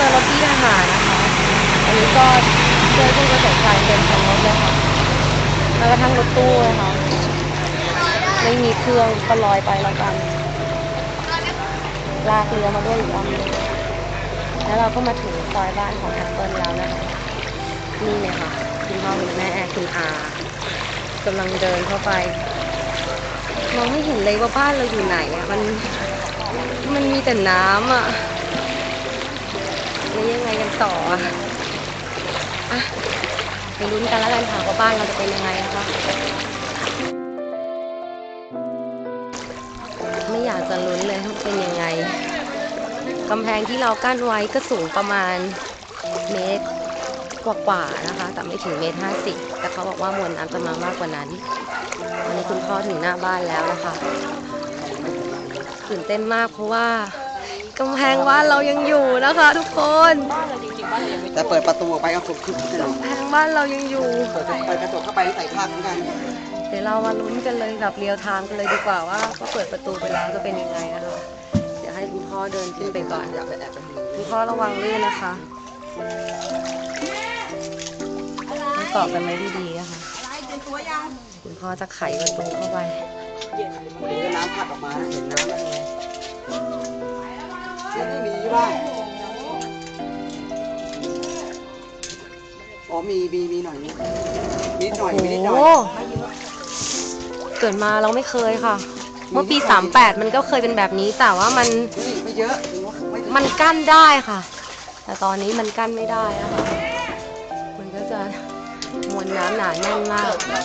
จอรถพี่ทหารนะคะอันนี้ก็ช่วยผู้ประสบภัยเต็มคันรถเลยค่ะแม้วกระทั่งรถตู้นะคะไม่มีเครื่องก็ลอยไปแล้วกัน ลากเรือมาด้วยอีกลำหนึงแล้วเราก็มาถึงซอยบ้านของแอปเปิลแล้วนะคะนี่เลยค่ะคุณพ่อคุณแม่คุณอากำลังเดินเข้าไปมองไม่เห็นเลยว่าบ้านเราอยู่ไหนอะมันมันมีแต่น้ำอะ ไงกันต่ออะอะไปลุ้นกันแล้วกันค่ะว่าบ้านเราจะเป็นยังไงนะคะ ไม่อยากจะลุ้นเลยว่าเป็นยังไงกำแพงที่เรากั้นไว้ก็สูงประมาณเมตรกว่าๆนะคะ แต่ไม่ถึงเมตรห้าสิบแต่เขาบอกว่ามวลน้ำจะมามากกว่านั้น วันนี้คุณพ่อถึงหน้าบ้านแล้วนะคะตื่นเต้นมากเพราะว่ากำแพงบ้านเรายังอยู่นะคะ ทุกคน แต่เปิดประตูออกไปก็คือคึกเลยกำแพงบ้านเรายังอยู่ เปิดเปิดกระจกเข้าไปใส่ผ้าเหมือนกันเดี๋ยวเรามาลุ้นกันเลยแบบเรียวไทม์กันเลยดีกว่าว่าว่าเปิดประตูไปแล้วจะเป็นยังไงนะคะเดี๋ยวให้คุณพ่อเดินขึ้นไปก่อนอยากไปแอบไปดูคุณพ่อระวังลื่นนะคะต้องเกาะกันไว้ดีๆนะคะคุณพ่อจะไขประตูเข้าไปเห็นน้ำพัดออกมาเห็นน้ำแล้วเลยนี่มีบ้าง มีมีมีหน่อยนิดนิดหน่อยมีนิดหน่อย โอ้เกิดมาเราไม่เคยค่ะ เมื่อปี 38 มันก็เคยเป็นแบบนี้ แต่ว่ามันนี่ไม่เยอะถือว่าไม่ถึงมันกั้นได้ค่ะ แต่ตอนนี้มันกั้นไม่ได้นะคะมันก็จะมวลน้ำหนาแน่นมาก